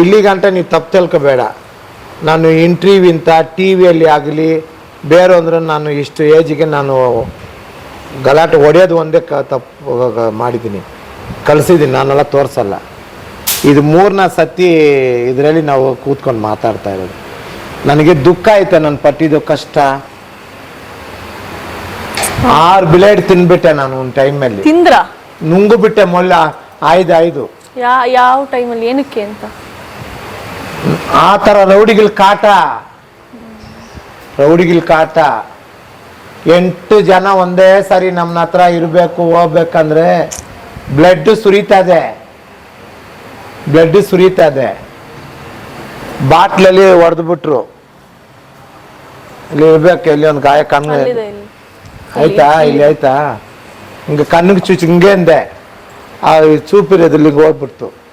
ಇಲ್ಲಿ ಗಂಟ ನೀವು ತಪ್ಪು ತಿಳ್ಕೊಬೇಡ. ನಾನು ಇಂಟ್ರೀವಿಂತ ಟಿ ವಿಯಲ್ಲಿ ಆಗಲಿ ಬೇರೆ ಅಂದ್ರೆ ನಾನು ಇಷ್ಟು ಏಜಿಗೆ ನಾನು ಗಲಾಟೆ ಹೊಡೆಯೋದು ಒಂದೇ ಕ ತಪ್ಪು ಮಾಡಿದ್ದೀನಿ. ಕಳಿಸಿದ್ದೀನಿ ನಾನೆಲ್ಲ ತೋರಿಸಲ್ಲ. ಇದು ಮೂರನ ಸತಿ ಇದರಲ್ಲಿ ನಾವು ಕೂತ್ಕೊಂಡು ಮಾತಾಡ್ತಾ ಇರೋದು. ನನಗೆ ದುಃಖ ಆಯ್ತು ನಾನು ಪಟ್ಟಿದ್ದು ಕಷ್ಟ. ಆರು ಬ್ಲೇಡ್ ತಿನ್ಬಿಟ್ಟೆ ನಾನು ಒಂದು ಟೈಮಲ್ಲಿ ತಿಂದ್ರ? ನುಂಗು ಬಿಟ್ಟೆ ಮೊಲ್ಲ ಆಯ್ದು ಆಯ್ದು ಯಾ ಯಾವ ಟೈಮಲ್ಲಿ ಏನಕ್ಕೆ ಅಂತ? ಆ ಥರ ರೌಡಿಗಳ ಕಾಟ. ರೌಡಿಗಳ ಕಾಟ. ಎಂಟು ಜನ ಒಂದೇ ಸರಿ ನಮ್ಮ ಹತ್ರ ಇರಬೇಕು ಹೋಗ್ಬೇಕಂದ್ರೆ ಬ್ಲಡ್ ಸುರಿತದೆ. ಬ್ಲಡ್ ಸುರಿತದೆ. ಬಾಟ್ಲಲ್ಲಿ ಹೊಡೆದ್ಬಿಟ್ರು ಇಲ್ಲಿ ಇರ್ಬೇಕು ಇಲ್ಲಿ ಒಂದು ಗಾಯ ಕಣ್ಣು ಆಯ್ತಾ? ಇಲ್ಲಿ ಆಯ್ತಾ? ಹಿಂಗೆ ಕಣ್ಣಿಗೆ ಚುಚ್ಚಿ ಹಿಂಗೆ ಅಂದೆ. ಆ ಚೂಪಿರೋದು ಇಲ್ಲಿಗೆ ಹೋಗ್ಬಿಡ್ತು.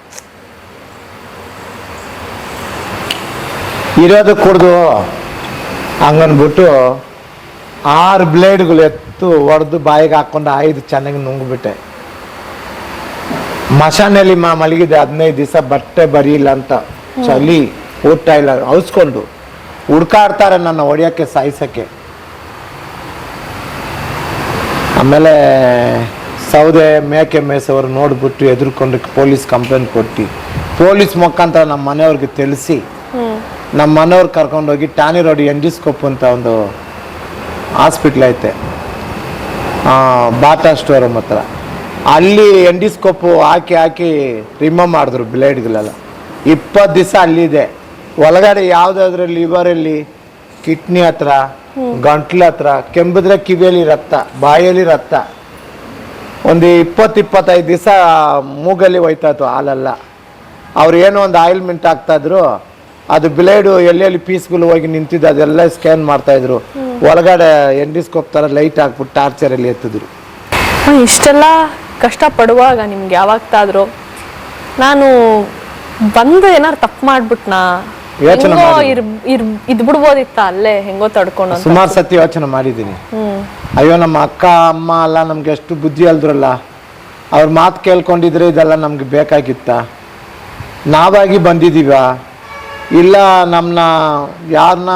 ಇರೋದು ಕುಡ್ದು ಹಂಗನ್ಬಿಟ್ಟು ಆರು ಬ್ಲೇಡ್ಗಳು ಎತ್ತು ಹೊಡೆದು ಬಾಯಿಗೆ ಹಾಕ್ಕೊಂಡು ಐದು ಚೆನ್ನಾಗಿ ನುಂಗ್ಬಿಟ್ಟೆ. ಮಶಾನಲ್ಲಿ ಮಾ ಮಲಗಿದೆ ಹದಿನೈದು ದಿವಸ ಬಟ್ಟೆ ಬರೀಲ್ಲ ಅಂತ. ಚಳಿ ಊಟ ಇಲ್ಲ ಔಸ್ಕೊಂಡು ಹುಡ್ಕಾಡ್ತಾರೆ ನನ್ನ ಹೊಡಿಯೋಕ್ಕೆ ಸಾಯಿಸೋಕ್ಕೆ. ಆಮೇಲೆ ಸೌದೆ ಮೇಕೆ ಮೇಸವರು ನೋಡಿಬಿಟ್ಟು ಎದುರ್ಕೊಂಡು ಪೊಲೀಸ್ ಕಂಪ್ಲೇಂಟ್ ಕೊಟ್ಟು ಪೊಲೀಸ್ ಮುಖಾಂತರ ನಮ್ಮ ಮನೆಯವ್ರಿಗೆ ತಿಳಿಸಿ ನಮ್ಮ ಮನೆಯವ್ರು ಕರ್ಕೊಂಡೋಗಿ ಟಾನಿ ರೋಡ್ ಎಂಡಿಸ್ಕೋಪ್ ಅಂತ ಒಂದು ಹಾಸ್ಪಿಟ್ಲ್ ಐತೆ. ಬಾಟಾ ಸ್ಟೋರ್ ಹತ್ರ. ಅಲ್ಲಿ ಎಂಡಿಸ್ಕೋಪು ಹಾಕಿ ಹಾಕಿ ರಿಮೂವ್ ಮಾಡಿದ್ರು ಬ್ಲೇಡ್ಗಳೆಲ್ಲ. ಇಪ್ಪತ್ತು ದಿವಸ ಅಲ್ಲಿದೆ. ಒಳಗಡೆ ಯಾವುದಾದ್ರೂ ಲಿವರಲ್ಲಿ ಕಿಡ್ನಿ ಹತ್ರ ಗಂಟ್ಲು ಹತ್ರ ಕೆಂಬಿದ್ರೆ ಕಿವಿಯಲ್ಲಿ ರಕ್ತ ಬಾಯಲ್ಲಿ ರಕ್ತ. ಒಂದು ಇಪ್ಪತ್ತು ಇಪ್ಪತ್ತೈದು ದಿವಸ ಮೂಗಲ್ಲಿ ಹೋಯ್ತಾ ಇತ್ತು ಹಾಲೆಲ್ಲ. ಅವ್ರು ಏನೋ ಒಂದು ಆಯಿಲ್ಮೆಂಟ್ ಹಾಕ್ತಾಯಿದ್ರು ಅದು ಬ್ಲೇಡ್ ಎಲ್ಲೆಲ್ಲಿ ಪೀಸ್ಗಳು ಹೋಗಿ ನಿಂತಿದ್ದು ಅದೆಲ್ಲ ಸ್ಕ್ಯಾನ್ ಮಾಡ್ತಾ ಇದ್ರು. ಒಳಗಡೆ ಎಂಡಿಸ್ಕೋಪ್ ತರ ಲೈಟ್ ಹಾಕ್ಬಿಟ್ಟು ಟಾರ್ಚರಲ್ಲಿ ಎತ್ತಿದ್ರು. ಹ, ಇಷ್ಟೆಲ್ಲ ಕಷ್ಟ ಪಡುವಾಗ ನಿಮ್ಗೆ ಯಾವಾಗ್ತಾದ್ರು ನಾನು ಬಂದು ಏನಾರು ತಪ್ಪು ಮಾಡ್ಬಿಟ್ನಾ? ಯೋಚನೆ ಹೆಂಗೋ ಮಾಡಿ. ಇರ್ ಇರ್ ಇದ್ ಬಿಡ್ಬೋದಿತ್ತ ಅಲ್ಲೇ ಹೆಂಗೋ ತಡ್ಕೊಂಡು ಅಂತ. ಸುಮಾರು ಸತಿ ಯೋಚನೆ ಮಾಡಿದ್ದೀನಿ. ಹ್ಮ್. ಅಯ್ಯೋ ನಮ್ಮ ಅಕ್ಕ ಅಮ್ಮ ಅಲ್ಲ ನಮ್ಗೆ ಎಷ್ಟು ಬುದ್ಧಿ ಅಲ್ದ್ರಲ್ಲ. ಅವ್ರ ಮಾತು ಕೇಳ್ಕೊಂಡಿದ್ರೆ ಇದೆಲ್ಲ ನಮ್ಗೆ ಬೇಕಾಗಿತ್ತ? ನಾವಾಗಿ ಬಂದಿದ್ದೀವ? ಇಲ್ಲ ನಮ್ಮನ್ನ ಯಾರನ್ನ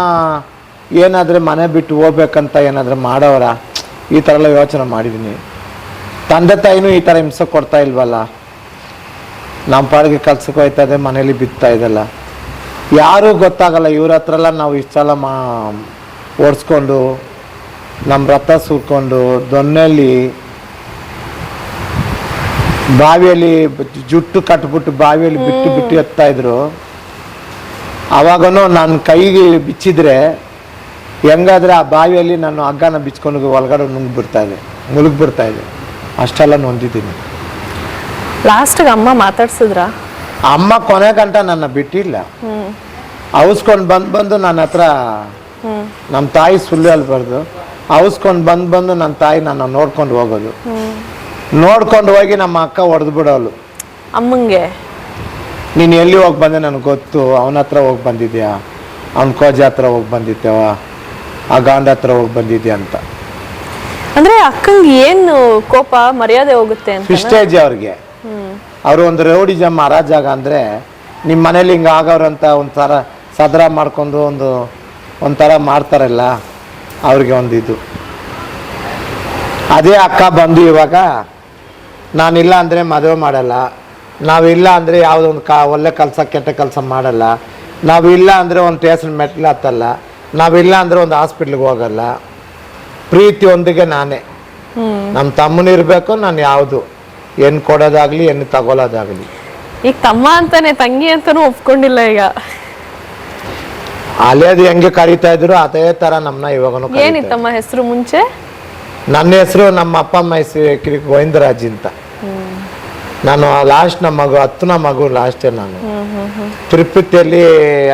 ಏನಾದರೆ ಮನೆ ಬಿಟ್ಟು ಹೋಗ್ಬೇಕಂತ ಏನಾದರೂ ಮಾಡೋರ, ಈ ಥರ ಎಲ್ಲ ಯೋಚನೆ ಮಾಡಿದ್ದೀನಿ ತಂದೆ ತಾಯಿನೂ ಈ ಥರ ಹಿಂಸೆ ಕೊಡ್ತಾ ಇಲ್ವಲ್ಲ? ನಮ್ಮ ಪಾಡಿಗೆ ಕಲ್ಸಕ್ಕೆ ಹೋಯ್ತಾ ಇದೆ, ಮನೇಲಿ ಬಿತ್ತಾ ಇದೆಲ್ಲ. ಯಾರೂ ಗೊತ್ತಾಗಲ್ಲ, ಇವ್ರ ಹತ್ರ ಎಲ್ಲ ನಾವು ಇಷ್ಟೆಲ್ಲ ಮಾ, ಓಡಿಸ್ಕೊಂಡು ನಮ್ಮ ರಥ ಸುರ್ಕೊಂಡು ದೊನ್ನೆಯಲ್ಲಿ ಬಾವಿಯಲ್ಲಿ ಜುಟ್ಟು ಕಟ್ಬಿಟ್ಟು ಬಾವಿಯಲ್ಲಿ ಬಿಟ್ಟು ಬಿಟ್ಟು ಎತ್ತಾ ಇದ್ರು. ಅವಾಗನು ನನ್ನ ಕೈಗೆ ಬಿಚ್ಚಿದ್ರೆ ಹೆಂಗಾದ್ರೆ ಆ ಬಾವಿಯಲ್ಲಿ ನಾನು ಹಗ್ಗನ ಬಿಚ್ಕೊಂಡು ಒಳಗಡೆ ನುಂಗ್ಬಿಡ್ತಾ ಇದೆ ಮುಳುಗ್ಬಿಡ್ತಾ ಇದೆ. ಅಷ್ಟೆಲ್ಲ ನೊಂದಿದ್ದೀನಿ. ಲಾಸ್ಟ್ಗೆ ಅಮ್ಮ ಮಾತಾಡ್ಸಿದ್ರ? ಅಮ್ಮ ಕೊನೆ ಗಂಟ ನನ್ನ ಬಿಟ್ಟಿಲ್ಲ. ಅವಸ್ಕೊಂಡು ಬಂದು ಬಂದು ನನ್ನ ಹತ್ರ ನಮ್ಮ ತಾಯಿ ಸುಳ್ಳು ಹೇಳ್ಬಾರ್ದು. ಅವಸ್ಕೊಂಡು ಬಂದು ಬಂದು ನನ್ನ ತಾಯಿ ನನ್ನ ನೋಡ್ಕೊಂಡು ಹೋಗೋದು. ನೋಡ್ಕೊಂಡು ಹೋಗಿ ನಮ್ಮ ಅಕ್ಕ ಹೊಡೆದು ಬಿಡೋಳು ಅಮ್ಮಂಗೆ? ನೀನು ಎಲ್ಲಿ ಹೋಗಿ ಬಂದೆ ನನಗೆ ಗೊತ್ತು. ಅವನ ಹತ್ರ ಹೋಗಿ ಬಂದಿದ್ಯಾ? ಅವ್ನ ಕೋಜಿ ಹತ್ರ ಹೋಗಿ ಬಂದಿದ್ದೇವ ಆ ಗಾಂಡ ಹತ್ರ ಹೋಗಿ ಬಂದಿದ್ಯಾ ಅಂತ. ಅಂದ್ರೆ ಅಕ್ಕಂಗೆ ಏನು ಕೋಪ ಮರ್ಯಾದೆ ಹೋಗುತ್ತೆ ಅಂತ? ಪ್ರಿಸ್ಟೇಜ್ ಅವ್ರಿಗೆ. ಅವರು ಒಂದು ರೌಡಿಜಮ್ ಅರಾಜಾಗ ಅಂದರೆ ನಿಮ್ಮ ಮನೇಲಿ ಹಿಂಗೆ ಆಗೋರಂತ ಒಂಥರ ಸದರ ಮಾಡ್ಕೊಂಡು ಒಂದು ಒಂಥರ ಮಾಡ್ತಾರಲ್ಲ ಅವ್ರಿಗೆ ಒಂದು ಇದು ಅದೇ ಅಕ್ಕ ಬಂದು ಇವಾಗ ನಾನಿಲ್ಲ ಅಂದರೆ ಮದುವೆ ಮಾಡಲ್ಲ. ನಾವಿಲ್ಲ ಅಂದರೆ ಯಾವುದೋ ಒಂದು ಕಾ ಒಳ್ಳೆ ಕೆಲಸ ಕೆಟ್ಟ ಕೆಲಸ ಮಾಡಲ್ಲ. ನಾವಿಲ್ಲ ಅಂದರೆ ಒಂದು ಟೇಷನ್ ಮೆಟ್ಲು ಹತ್ತಲ್ಲ ನಾವಿಲ್ಲ ಅಂದರೆ ಒಂದು ಹಾಸ್ಪಿಟ್ಲಿಗೆ ಹೋಗಲ್ಲ. ಪ್ರೀತಿಯೊಂದಿಗೆ ನಾನೇ. ನಮ್ಮ ತಮ್ಮನ ಇರಬೇಕು ನಾನು ಯಾವುದು. ಏನು ಕೊಡೋದಾಗಲಿ ಏನು ತಗೊಳ್ಳೋದಾಗಲಿ ಈಗ ತಮ್ಮ ಅಂತಾನೆ ತಂಗಿ ಅಂತಾನು ಒಪ್ಕೊಂಡಿಲ್ಲ ಈಗ. ಅಲೇದು ಹೆಂಗೆ ಕರೀತಾ ಇದ್ರು ಅದೇ ಥರ ನಮ್ಮನ್ನ ಇವಾಗನು ಏನಿತ್ತಮ್ಮ ಹೆಸರು ಮುಂಚೆ? ನನ್ನ ಹೆಸರು ನಮ್ಮ ಅಪ್ಪ ಅಮ್ಮ ಹೆಸರು ಗೋವಿಂದರಾಜ್ ಅಂತ. ನಾನು ಲಾಸ್ಟ್ ನಮ್ಮ ಮಗು ಹತ್ತನ ಮಗು ಲಾಸ್ಟೇ ನಾನು. ತಿರುಪತಿಯಲ್ಲಿ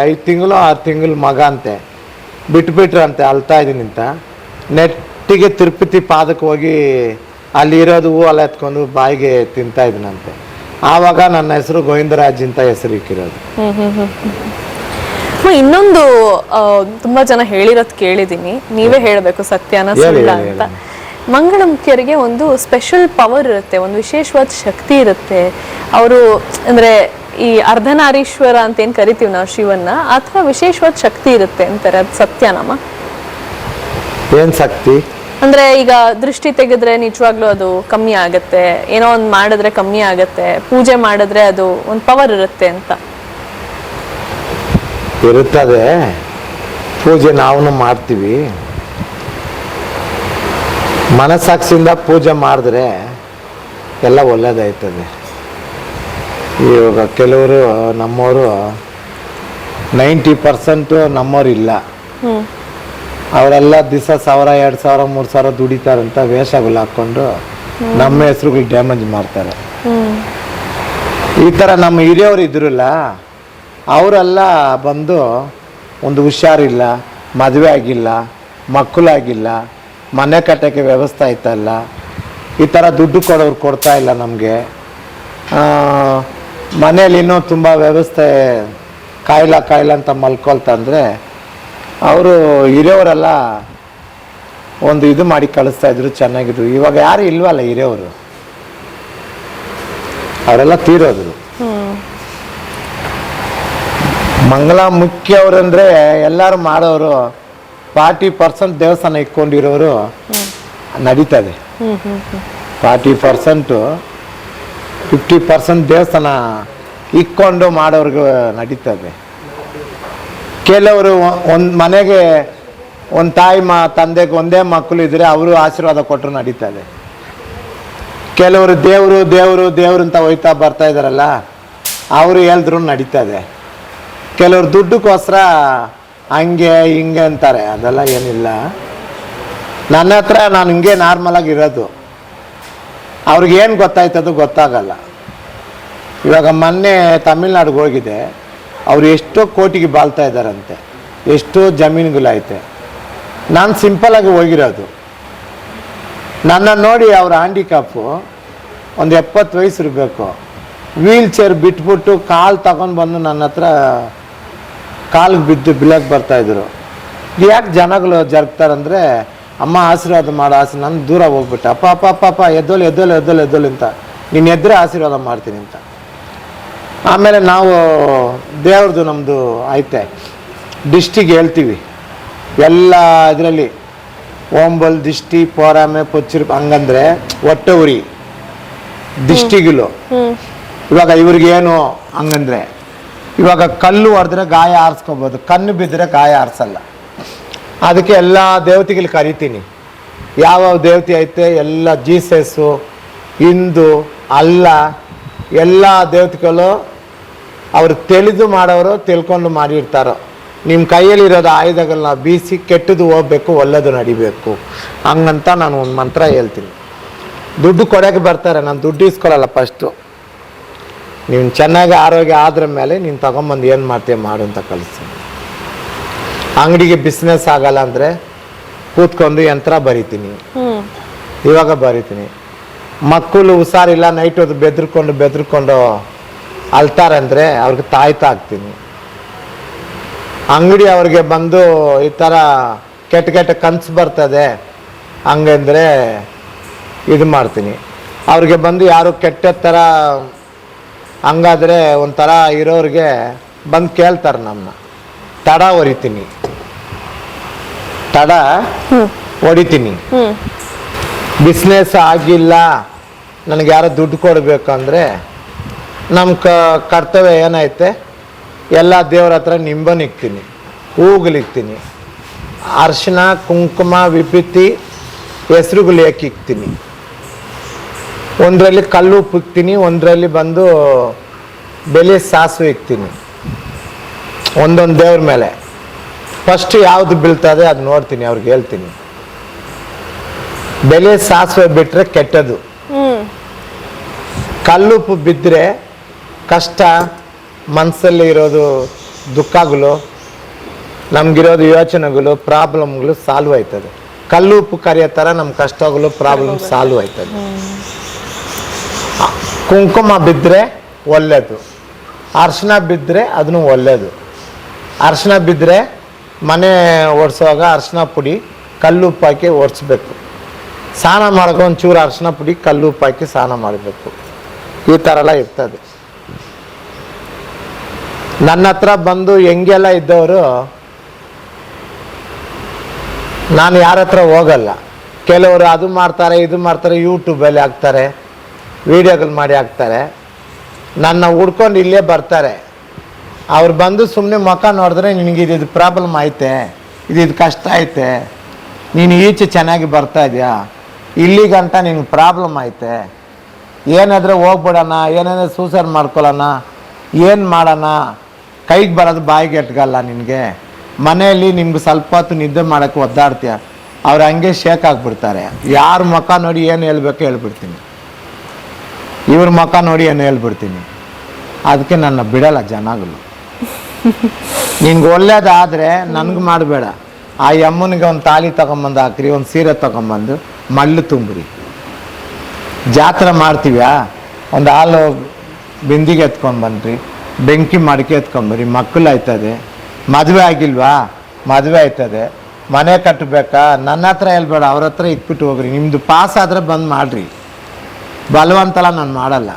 ಐದು ತಿಂಗಳು ಆರು ತಿಂಗಳು ಮಗ ಅಂತೆ. ಬಿಟ್ಬಿಟ್ರಂತೆ ಅಲ್ತಾ ಇದ್ದೀನಿ ಅಂತ. ನೆಟ್ಟಿಗೆ ತಿರುಪತಿ ಪಾದಕ್ಕೆ ಹೋಗಿ ಅಲ್ಲಿ ಇರೋದು ಹೂ ಎಲ್ಲ ಎತ್ಕೊಂಡು ಬಾಯಿಗೆ ತಿಂತಾ ಇದ್ದೀನಂತೆ ಆವಾಗ ನನ್ನ ಹೆಸರು ಗೋವಿಂದರಾಜ್ ಅಂತ ಹೆಸರು ಇಕ್ಕಿರೋದು. ಇನ್ನೊಂದು ತುಂಬಾ ಜನ ಹೇಳಿರೋದು ಕೇಳಿದೀನಿ. ನೀವೇ ಹೇಳಬೇಕು ಸತ್ಯನ ಸುಳ್ಳ ಅಂತ. ಮಂಗಳಮುಖಿಯರಿಗೆ ಒಂದು ಸ್ಪೆಷಲ್ ಪವರ್ ಇರುತ್ತೆ ಒಂದು ವಿಶೇಷವಾದ ಶಕ್ತಿ ಇರುತ್ತೆ. ಅವರು ಅಂದ್ರೆ ಈ ಅರ್ಧನಾರೀಶ್ವರ ಅಂತ ಏನು ಕರಿತೀವಿ ನಾವು ಶಿವನ್ನ ಅಥವಾ ವಿಶೇಷವಾದ ಶಕ್ತಿ ಇರುತ್ತೆ ಅಂತಾರೆ ಅದು ಸತ್ಯನಮ್ಮ ಏನು ಶಕ್ತಿ? ಅಂದ್ರೆ ಈಗ ದೃಷ್ಟಿ ತೆಗೆದ್ರೆ ನಿಜವಾಗ್ಲೂ ಅದು ಕಮ್ಮಿ ಆಗತ್ತೆ ಏನೋ ಒಂದ್ ಮಾಡಿದ್ರೆ ಕಮ್ಮಿ ಆಗತ್ತೆ ಪೂಜೆ ಮಾಡಿದ್ರೆ ಅದು ಒಂದು ಪವರ್ ಇರುತ್ತೆ ಅಂತ. ಇರುತ್ತದೆ. ಪೂಜೆ ನಾವು ಮಾಡ್ತೀವಿ. ಮನಸ್ಸಾಕ್ಷಿಯಿಂದ ಪೂಜೆ ಮಾಡಿದ್ರೆ ಎಲ್ಲ ಒಳ್ಳೇದಾಯ್ತದೆ. ಇವಾಗ ಕೆಲವರು ನಮ್ಮವರು ನೈಂಟಿ ಪರ್ಸೆಂಟು ನಮ್ಮವ್ರು ಇಲ್ಲ. ಅವರೆಲ್ಲ ದಿವಸ ಸಾವಿರ ಎರಡು ಸಾವಿರ ಮೂರು ಸಾವಿರ ದುಡಿತಾರಂತ ವೇಷಗಳು ಹಾಕ್ಕೊಂಡು ನಮ್ಮ ಹೆಸ್ರುಗಳು ಡ್ಯಾಮೇಜ್ ಮಾಡ್ತಾರೆ. ಈ ಥರ ನಮ್ಮ ಹಿರಿಯವರು ಇದ್ರಲ್ಲ ಅವರೆಲ್ಲ ಬಂದು ಒಂದು ಹುಷಾರಿಲ್ಲ ಮದುವೆ ಆಗಿಲ್ಲ ಮಕ್ಕಳಾಗಿಲ್ಲ ಮನೆ ಕಟ್ಟೋಕ್ಕೆ ವ್ಯವಸ್ಥೆ ಆಯ್ತಲ್ಲ ಈ ಥರ ದುಡ್ಡು ಕೊಡೋರು ಕೊಡ್ತಾ ಇಲ್ಲ ನಮಗೆ. ಮನೇಲಿ ಇನ್ನೂ ತುಂಬ ವ್ಯವಸ್ಥೆ ಕಾಯಿಲ ಕಾಯಿಲ ಅಂತ ಮಲ್ಕೊಳ್ತಂದರೆ ಅವರು ಹಿರಿಯವರೆಲ್ಲ ಒಂದು ಇದು ಮಾಡಿ ಕಳಿಸ್ತಾ ಇದ್ರು ಚೆನ್ನಾಗಿದ್ರು. ಇವಾಗ ಯಾರು ಇಲ್ವಲ್ಲ ಹಿರಿಯವರು? ಅವರೆಲ್ಲ ತೀರೋದ್ರು. ಮಂಗಳ ಮುಖ್ಯವ್ರಂದ್ರೆ ಮುಖ್ಯವರಂದ್ರೆ ಎಲ್ಲರೂ ಮಾಡೋರು ಫಾರ್ಟಿ ಪರ್ಸೆಂಟ್ ದೇವಸ್ಥಾನ ಇಟ್ಕೊಂಡಿರೋರು ನಡೀತದೆ. ಫಾರ್ಟಿ ಪರ್ಸೆಂಟು ಫಿಫ್ಟಿ ಪರ್ಸೆಂಟ್ ದೇವಸ್ಥಾನ ಇಕ್ಕೊಂಡು ಮಾಡೋರ್ಗೆ ನಡೀತದೆ. ಕೆಲವರು ಒಂದು ಮನೆಗೆ ಒಂದು ತಾಯಿ ಮಾ, ತಂದೆಗೆ ಒಂದೇ ಮಕ್ಕಳು ಇದ್ದರೆ ಅವರು ಆಶೀರ್ವಾದ ಕೊಟ್ಟರು ನಡೀತದೆ. ಕೆಲವರು ದೇವರು ದೇವರು ದೇವರು ಅಂತ ಹೋಯ್ತಾ ಬರ್ತಾ ಇದ್ದಾರಲ್ಲ ಅವರು ಹೇಳಿದ್ರು ನಡೀತದೆ. ಕೆಲವರು ದುಡ್ಡಕ್ಕೋಸ್ಕರ ಹಂಗೆ, ಹಿಂಗೆ ಅಂತಾರೆ. ಅದೆಲ್ಲ ಏನಿಲ್ಲ. ನನ್ನ ಹತ್ರ ನಾನು ಹಿಂಗೆ ನಾರ್ಮಲಾಗಿ ಇರೋದು. ಏನು ಗೊತ್ತಾಯ್ತದು ಗೊತ್ತಾಗಲ್ಲ. ಇವಾಗ ಮೊನ್ನೆ ತಮಿಳ್ನಾಡಿಗೆ ಹೋಗಿದೆ. ಅವ್ರು ಎಷ್ಟೋ ಕೋಟಿಗೆ ಬಾಳ್ತಾ ಇದ್ದಾರಂತೆ. ಎಷ್ಟೋ ಜಮೀನುಗಳೈತೆ. ನಾನು ಸಿಂಪಲಾಗಿ ಹೋಗಿರೋದು. ನನ್ನ ನೋಡಿ ಅವ್ರ ಹ್ಯಾಂಡಿಕ್ಯಾಪು ಒಂದು ಎಪ್ಪತ್ತು ವಯಸ್ಸು ಇರಬೇಕು. ವೀಲ್ ಚೇರ್ ಬಿಟ್ಬಿಟ್ಟು ಕಾಲು ತಗೊಂಡು ಬಂದು ನನ್ನ ಹತ್ರ ಕಾಲಿಗೆ ಬಿದ್ದು ಬಿಲಕ್ಕೆ ಬರ್ತಾಯಿದ್ರು ಯಾಕೆ ಜನಗಳು ಜರುಗ್ತಾರಂದ್ರೆ ಅಮ್ಮ ಆಶೀರ್ವಾದ ಮಾಡೋ ಆಸೆ ನಾನು ದೂರ ಹೋಗ್ಬಿಟ್ಟೆ ಅಪ್ಪ ಅಪ್ಪ ಅಪ್ಪ ಅಪ್ಪ ಎದ್ದೋಲು ಎದ್ದೋಲು ಎದ್ದೋಲು ಎದ್ದೋಲು ಅಂತ. ನೀನು ಎದ್ರೆ ಆಶೀರ್ವಾದ ಮಾಡ್ತೀನಿ ಅಂತ. ಆಮೇಲೆ ನಾವು ದೇವ್ರದ್ದು ನಮ್ಮದು ಐತೆ. ಡಿಸ್ಟಿಗೆ ಹೇಳ್ತೀವಿ. ಎಲ್ಲ ಇದರಲ್ಲಿ ಓಂಬಲ್ ದಿಷ್ಟಿ ಪೋರಾಮೆ ಪೊಚ್ಚಿರ್ ಹಂಗಂದ್ರೆ ಹೊಟ್ಟೆ ಉರಿ. ದಿಷ್ಟಿಗಳು ಹ್ಮ್. ಇವಾಗ ಇವ್ರಿಗೇನು ಹಂಗಂದ್ರೆ ಇವಾಗ ಕಲ್ಲು ಹೊಡೆದ್ರೆ ಗಾಯ ಆರಿಸ್ಕೋಬೋದು, ಕಣ್ಣು ಬಿದ್ದರೆ ಗಾಯ ಆರಿಸಲ್ಲ. ಅದಕ್ಕೆ ಎಲ್ಲ ದೇವತೆಗಳು ಕರಿತೀನಿ. ಯಾವ ದೇವತೆ ಐತೆ? ಎಲ್ಲ ಜೀಸಸ್ಸು, ಹಿಂದೂ, ಅಲ್ಲ, ಎಲ್ಲ ದೇವತೆಗಳು ಅವರು ತಿಳಿದು ಮಾಡೋರು, ತಿಳ್ಕೊಂಡು ಮಾಡಿರ್ತಾರೋ. ನಿಮ್ಮ ಕೈಯಲ್ಲಿರೋದು ಆಯುಧಗಳನ್ನ ಬೀಸಿ ಕೆಟ್ಟದು ಹೋಗ್ಬೇಕು, ಒಳ್ಳೆದು ನಡಿಬೇಕು. ಹಂಗಂತ ನಾನು ಒಂದು ಮಂತ್ರ ಹೇಳ್ತೀನಿ. ದುಡ್ಡು ಕೊಡೋಕೆ ಬರ್ತಾರೆ, ನಾನು ದುಡ್ಡು ಇಸ್ಕೊಳ್ಳಲ್ಲ ಫಸ್ಟು ನೀನು ಚೆನ್ನಾಗಿ ಆರೋಗ್ಯ ಆದ್ರ ಮೇಲೆ ನೀನು ತಗೊಂಬಂದು ಏನು ಮಾಡ್ತೀಯ ಮಾಡು ಅಂತ ಕಲಿಸ್ತೀನಿ ಅಂಗಡಿಗೆ ಬಿಸ್ನೆಸ್ ಆಗಲ್ಲ ಅಂದರೆ ಕೂತ್ಕೊಂಡು ಯಂತ್ರ ಬರಿತೀನಿ. ಇವಾಗ ಬರಿತೀನಿ. ಮಕ್ಕಳು ಹುಷಾರಿಲ್ಲ ನೈಟ್ ಹೊತ್ತು ಬೆದ್ರ್ಕೊಂಡು ಅಳ್ತಾರೆ ಅಂದರೆ ಅವ್ರಿಗೆ ತಾಯ್ತಾ ಹಾಕ್ತೀನಿ ಅಂಗಡಿ ಅವ್ರಿಗೆ ಬಂದು ಈ ಥರ ಕೆಟ್ಟ ಕೆಟ್ಟ ಕನ್ಸು ಬರ್ತದೆ ಹಂಗಂದರೆ ಇದು ಮಾಡ್ತೀನಿ. ಅವ್ರಿಗೆ ಬಂದು ಯಾರು ಕೆಟ್ಟ ಥರ ಹಂಗಾದ್ರೆ ಒಂಥರ ಇರೋರಿಗೆ ಬಂದು ಕೇಳ್ತಾರೆ ನಮ್ಮನ್ನ ತಡ ಹೊರಿತೀನಿ. ತಡ ಹೊಡಿತೀನಿ ಬಿಸ್ನೆಸ್ ಆಗಿಲ್ಲ. ನನಗೆ ಯಾರೋ ದುಡ್ಡು ಕೊಡಬೇಕಂದ್ರೆ ಅಂದರೆ ನಮ್ಮ ಕ ಕರ್ತವ್ಯ ಏನೈತೆ? ಎಲ್ಲ ದೇವ್ರ ಹತ್ರ ನಿಂಬನಿಕ್ತೀನಿ. ಹೂಗಳಿಕ್ತೀನಿ ಅರ್ಶಿನ ಕುಂಕುಮ ವಿಪತ್ತಿ ಹೆಸ್ರುಗಳು ಇಕ್ತೀನಿ ಒಂದರಲ್ಲಿ ಕಲ್ಲು ಉಪ್ಪು ಇಕ್ತೀನಿ ಒಂದರಲ್ಲಿ ಬಂದು ಬೆಲೆ ಸಾಸು ಇಕ್ತೀನಿ. ಒಂದೊಂದು ದೇವ್ರ ಮೇಲೆ. ಫಸ್ಟ್ ಯಾವುದು ಬೀಳ್ತದೆ ಅದು ನೋಡ್ತೀನಿ ಅವ್ರಿಗೆ ಹೇಳ್ತೀನಿ. ಬೆಲೆ ಸಾಸಿವೆ ಬಿಟ್ಟರೆ ಕೆಟ್ಟದು ಕಲ್ಲು ಉಪ್ಪು ಬಿದ್ದರೆ ಕಷ್ಟ ಮನಸ್ಸಲ್ಲಿ ಇರೋದು ದುಃಖಗಳು ನಮಗಿರೋದು ಯೋಚನೆಗಳು ಪ್ರಾಬ್ಲಮ್ಗಳು ಸಾಲ್ವ್ ಆಯ್ತದೆ. ಕಲ್ಲು ಉಪ್ಪು ಕರಿಯೋ ಥರ ನಮ್ಮ ಕಷ್ಟಗಳು ಪ್ರಾಬ್ಲಮ್ ಸಾಲ್ವ್ ಆಯ್ತದೆ. ಕುಂಕುಮ ಬಿದ್ದರೆ ಒಳ್ಳೆಯದು ಅರ್ಶಿನ ಬಿದ್ದರೆ ಅದನ್ನು ಒಳ್ಳೆಯದು ಅರ್ಶಿನ ಬಿದ್ದರೆ ಮನೆ ಒರೆಸುವಾಗ ಅರ್ಶಿನ ಪುಡಿ, ಕಲ್ಲು ಉಪ್ಪು ಹಾಕಿ ಒರೆಸ್ಬೇಕು. ಸ್ನಾನ ಮಾಡೋಕೆ ಒಂಚೂರು ಅರ್ಶಿನ ಪುಡಿ, ಕಲ್ಲು ಉಪ್ಪು ಹಾಕಿ ಸ್ನಾನ ಮಾಡಬೇಕು. ಈ ಥರ ಎಲ್ಲ ಇರ್ತದೆ. ನನ್ನ ಹತ್ರ ಬಂದು ಹೆಂಗೆಲ್ಲ ಇದ್ದವರು, ನಾನು ಯಾರ ಹತ್ರ ಹೋಗಲ್ಲ. ಕೆಲವರು ಅದು ಮಾಡ್ತಾರೆ, ಇದು ಮಾಡ್ತಾರೆ ಯೂಟ್ಯೂಬಲ್ಲಿ ಹಾಕ್ತಾರೆ. ವೀಡಿಯೋಗಳು ಮಾಡಿ ಹಾಕ್ತಾರೆ. ನನ್ನ ಹುಡ್ಕೊಂಡು ಇಲ್ಲೇ ಬರ್ತಾರೆ. ಅವ್ರು ಬಂದು ಸುಮ್ಮನೆ ಮುಖ ನೋಡಿದ್ರೆ ನಿನಗೆ ಇದು ಪ್ರಾಬ್ಲಮ್ ಐತೆ, ಇದು ಕಷ್ಟ ಐತೆ, ನೀನು ಈಚೆ ಚೆನ್ನಾಗಿ ಬರ್ತಾ ಇದೆಯಾ? ಇಲ್ಲಿಗಂಟ ನಿನಗೆ ಪ್ರಾಬ್ಲಮ್ ಐತೆ. ಏನಾದರೂ ಹೋಗ್ಬಿಡೋಣ, ಏನಾದರೂ ಸೂಸೈಡ್ ಮಾಡ್ಕೊಳ್ಳೋಣ, ಏನು ಮಾಡೋಣ? ಕೈಗೆ ಬರೋದು ಬಾಯಿಗೆ ಎಟ್ಗಲ್ಲ ನಿನಗೆ. ಮನೆಯಲ್ಲಿ ನಿಮ್ಗೆ ಸ್ವಲ್ಪ ಹೊತ್ತು ನಿದ್ದೆ ಮಾಡೋಕ್ಕೆ ಒದ್ದಾಡ್ತೀಯ. ಅವ್ರು ಹಂಗೆ ಶೇಕ್ ಆಗಿಬಿಡ್ತಾರೆ. ಯಾರು ಮುಖ ನೋಡಿ ಏನು ಹೇಳ್ಬೇಕು ಹೇಳ್ಬಿಡ್ತೀನಿ. ಇವ್ರ ಮುಖ ನೋಡಿ ಏನು ಹೇಳ್ಬಿಡ್ತೀನಿ. ಅದಕ್ಕೆ ನನ್ನ ಬಿಡಲ್ಲ ಜನಗಳು ನಿನ್ಗೆ ಒಳ್ಳೇದಾದರೆ ನನಗೆ ಮಾಡಬೇಡ. ಆ ಯಮ್ಮನಿಗೆ ಒಂದು ತಾಳಿ ತಗೊಂಬಂದು ಹಾಕ್ರಿ, ಒಂದು ಸೀರೆ ತಗೊಂಬಂದು ಮಳ್ಳು ತುಂಬ್ರಿ. ಜಾತ್ರೆ ಮಾಡ್ತೀವ್ಯಾ? ಒಂದು ಹಾಲು ಬಿಂದಿಗೆ ಎತ್ಕೊಂಡು ಬನ್ರಿ, ಬೆಂಕಿ ಮಡಿಕೆ ಎತ್ಕೊಂಬರಿ ಮಕ್ಕಳು ಆಯ್ತದೆ. ಮದುವೆ ಆಗಿಲ್ವಾ? ಮದುವೆ ಆಯ್ತದೆ. ಮನೆ ಕಟ್ಟಬೇಕಾ ನನ್ನ ಹತ್ರ ಹೇಳ್ಬೇಡ, ಅವ್ರ ಹತ್ರ ಇಟ್ಬಿಟ್ಟು ಹೋಗ್ರಿ. ನಿಮ್ಮದು ಪಾಸ್ ಆದರೆ ಬಂದು ಮಾಡ್ರಿ. ಬಲವಂತಲ್ಲ ನಾನು ಮಾಡಲ್ಲ.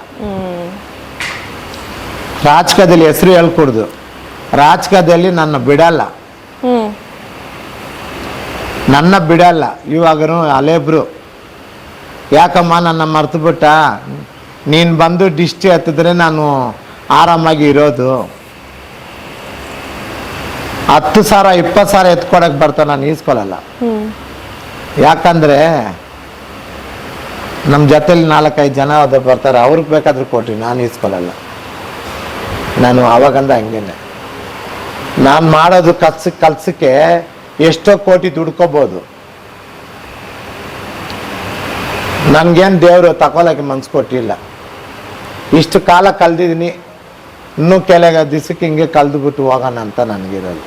ರಾಜಕದಲ್ಲಿ ಹೆಸರು ಹೇಳ್ಕೊಡ್ದು. ರಾಜಕದಲ್ಲಿ ನನ್ನ ಬಿಡಲ್ಲ. ನನ್ನ ಬಿಡಲ್ಲ. ಇವಾಗನು ಅಲೆಬ್ರು ಯಾಕಮ್ಮ ನನ್ನ ಮರ್ತು ಬಿಟ್ಟ? ನೀನು ಬಂದು ಡಿಸ್ಟಿ ಹತ್ತಿದ್ರೆ ನಾನು ಆರಾಮಾಗಿ ಇರೋದು. ಹತ್ತು ಸಾವಿರ, ಇಪ್ಪತ್ತು ಸಾವಿರ ಎತ್ಕೊಡಕ್ಕೆ ಬರ್ತಾ ನಾನು ಈಸ್ಕೊಳಲ್ಲ. ಯಾಕಂದರೆ ನಮ್ಮ ಜೊತೆಲಿ ನಾಲ್ಕೈದು ಜನ ಅದು ಬರ್ತಾರೆ. ಅವ್ರಿಗೆ ಬೇಕಾದರೂ ಕೊಟ್ರಿ ನಾನು ಇಸ್ಕೊಳ್ಳಲ್ಲ ನಾನು ಅವಾಗಂದ ಹಂಗೇನೆ. ನಾನು ಮಾಡೋದು ಕಲ್ಸ, ಕಲ್ಸಕ್ಕೆ ಎಷ್ಟೋ ಕೋಟಿ ದುಡ್ಕೋಬೋದು. ನನಗೇನು ದೇವರು ತಗೊಳಕ್ಕೆ ಮನ್ಸು ಕೊಟ್ಟಿಲ್ಲ. ಇಷ್ಟು ಕಾಲ ಕಲ್ದಿದ್ದೀನಿ ಇನ್ನೂ ಕೆಲ ದಿವಸಕ್ಕೆ ಹಿಂಗೆ ಕಲ್ದು ಬಿಟ್ಟು ಹೋಗೋಣ ಅಂತ ನನಗಿರೋದು.